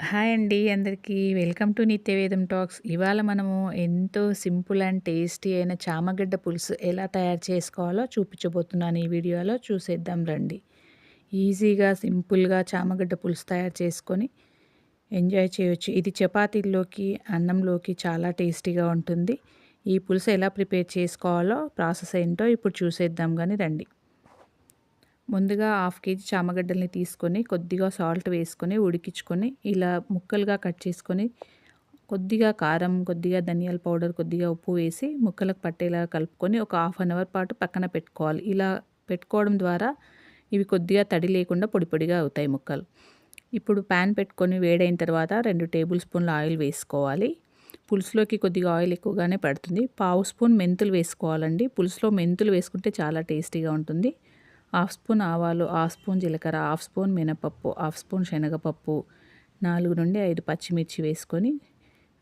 Hi అండి అందరికీ. Welcome to Nityavedam talks. ఇవాళ మనము ఎంతో సింపుల్ అండ్ టేస్టీ అయిన చామగడ్డ పులుసు ఎలా తయారు చేసుకోవాలో చూపించబోతున్నాను. ఈ వీడియోలో చూసేద్దాం రండి. ఈజీగా సింపుల్గా చామగడ్డ పులుసు తయారు చేసుకొని ఎంజాయ్ చేయొచ్చు. ఇది చపాతీల్లోకి అన్నంలోకి చాలా టేస్టీగా ఉంటుంది. ఈ పులుసు ఎలా ప్రిపేర్ చేసుకోవాలో ప్రాసెస్ ఏంటో ఇప్పుడు చూసేద్దాం కానీ రండి. ముందుగా హాఫ్ కేజీ చామగడ్డల్ని తీసుకొని కొద్దిగా సాల్ట్ వేసుకొని ఉడికించుకొని ఇలా ముక్కలుగా కట్ చేసుకొని కొద్దిగా కారం కొద్దిగా ధనియాల పౌడర్ కొద్దిగా ఉప్పు వేసి ముక్కలకు పట్టేలా కలుపుకొని ఒక హాఫ్ అన్ అవర్ పాటు పక్కన పెట్టుకోవాలి. ఇలా పెట్టుకోవడం ద్వారా ఇవి కొద్దిగా తడి లేకుండా పొడి పొడిగా అవుతాయి ముక్కలు. ఇప్పుడు ప్యాన్ పెట్టుకొని వేడైన తర్వాత రెండు టేబుల్ స్పూన్ల ఆయిల్ వేసుకోవాలి. పులుసులోకి కొద్దిగా ఆయిల్ ఎక్కువగానే పడుతుంది. పావు స్పూన్ మెంతులు వేసుకోవాలండి. పులుసులో మెంతులు వేసుకుంటే చాలా టేస్టీగా ఉంటుంది. హాఫ్ స్పూన్ ఆవాలు హాఫ్ స్పూన్ జీలకర్ర హాఫ్ స్పూన్ మినపప్పు హాఫ్ స్పూన్ శనగపప్పు నాలుగు నుండి ఐదు పచ్చిమిర్చి వేసుకొని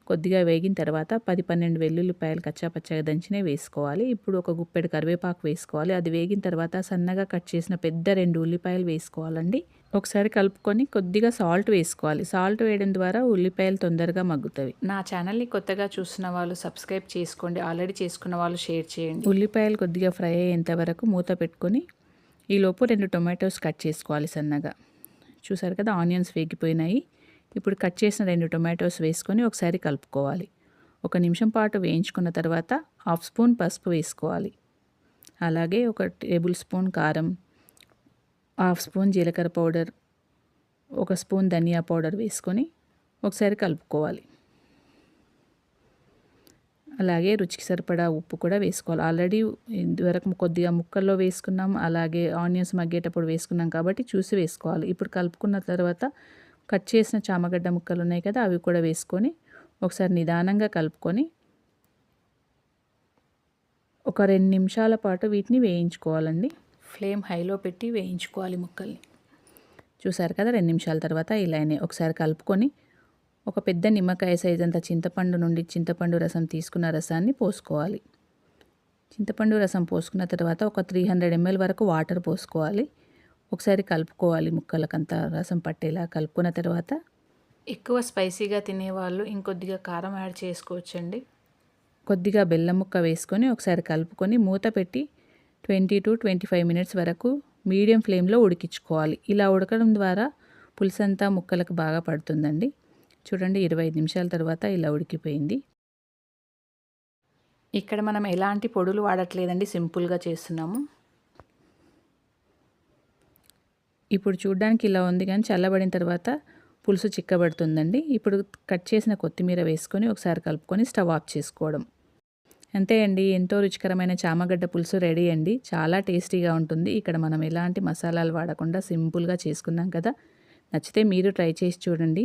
కొద్దిగా వేగిన తర్వాత పది పన్నెండు వెల్లుల్లిపాయలు కచ్చాపచ్చగా దంచినే వేసుకోవాలి. ఇప్పుడు ఒక గుప్పెడు కరివేపాకు వేసుకోవాలి. అది వేగిన తర్వాత సన్నగా కట్ చేసిన పెద్ద రెండు ఉల్లిపాయలు వేసుకోవాలండి. ఒకసారి కలుపుకొని కొద్దిగా సాల్ట్ వేసుకోవాలి. సాల్ట్ వేయడం ద్వారా ఉల్లిపాయలు తొందరగా మగ్గుతాయి. నా ఛానల్ని కొత్తగా చూసిన వాళ్ళు సబ్స్క్రైబ్ చేసుకోండి. ఆల్రెడీ చేసుకున్న వాళ్ళు షేర్ చేయండి. ఉల్లిపాయలు కొద్దిగా ఫ్రై అయ్యేంత వరకు మూత పెట్టుకొని ఈలోపు రెండు టొమాటోస్ కట్ చేసుకోవాలి సన్నగా. చూసారు కదా ఆనియన్స్ వేగిపోయినాయి. ఇప్పుడు కట్ చేసిన రెండు టొమాటోస్ వేసుకొని ఒకసారి కలుపుకోవాలి. ఒక నిమిషం పాటు వేయించుకున్న తర్వాత హాఫ్ స్పూన్ పసుపు వేసుకోవాలి. అలాగే ఒక టేబుల్ స్పూన్ కారం హాఫ్ స్పూన్ జీలకర్ర పౌడర్ ఒక స్పూన్ ధనియా పౌడర్ వేసుకొని ఒకసారి కలుపుకోవాలి. అలాగే రుచికి సరిపడా ఉప్పు కూడా వేసుకోవాలి. ఆల్రెడీ ఇదివరకు కొద్దిగా ముక్కల్లో వేసుకున్నాం. అలాగే ఆనియన్స్ మగ్గేటప్పుడు వేసుకున్నాం కాబట్టి చూసి వేసుకోవాలి. ఇప్పుడు కలుపుకున్న తర్వాత కట్ చేసిన చామగడ్డ ముక్కలు ఉన్నాయి కదా అవి కూడా వేసుకొని ఒకసారి నిదానంగా కలుపుకొని ఒక రెండు నిమిషాల పాటు వీటిని వేయించుకోవాలండి. ఫ్లేమ్ హైలో పెట్టి వేయించుకోవాలి ముక్కల్ని. చూసారు కదా రెండు నిమిషాల తర్వాత ఇలానే ఒకసారి కలుపుకొని ఒక పెద్ద నిమ్మకాయ సైజ్ అంత చింతపండు నుండి చింతపండు రసం తీసుకున్న రసాన్ని పోసుకోవాలి. చింతపండు రసం పోసుకున్న తర్వాత ఒక త్రీ హండ్రెడ్ ఎంఎల్ వరకు వాటర్ పోసుకోవాలి. ఒకసారి కలుపుకోవాలి ముక్కలకంతా రసం పట్టేలా కలుపుకున్న తర్వాత ఎక్కువ స్పైసీగా తినేవాళ్ళు ఇంకొద్దిగా కారం యాడ్ చేసుకోవచ్చండి. కొద్దిగా బెల్లం ముక్క వేసుకొని ఒకసారి కలుపుకొని మూత పెట్టి twenty to twenty five minutes వరకు మీడియం ఫ్లేమ్లో ఉడికించుకోవాలి. ఇలా ఉడకడం ద్వారా పులుసంతా ముక్కలకు బాగా పడుతుందండి. చూడండి ఇరవై నిమిషాల తర్వాత ఇలా ఉడికిపోయింది. ఇక్కడ మనం ఎలాంటి పొడులు వాడట్లేదండి సింపుల్గా చేస్తున్నాము. ఇప్పుడు చూడడానికి ఇలా ఉంది కానీ చల్లబడిన తర్వాత పులుసు చిక్కబడుతుందండి. ఇప్పుడు కట్ చేసిన కొత్తిమీర వేసుకొని ఒకసారి కలుపుకొని స్టవ్ ఆఫ్ చేసుకోవడం. అంతే అండి ఎంతో రుచికరమైన చామగడ్డ పులుసు రెడీ అండి. చాలా టేస్టీగా ఉంటుంది. ఇక్కడ మనం ఎలాంటి మసాలాలు వాడకుండా సింపుల్గా చేసుకున్నాం కదా. నచ్చితే మీరు ట్రై చేసి చూడండి.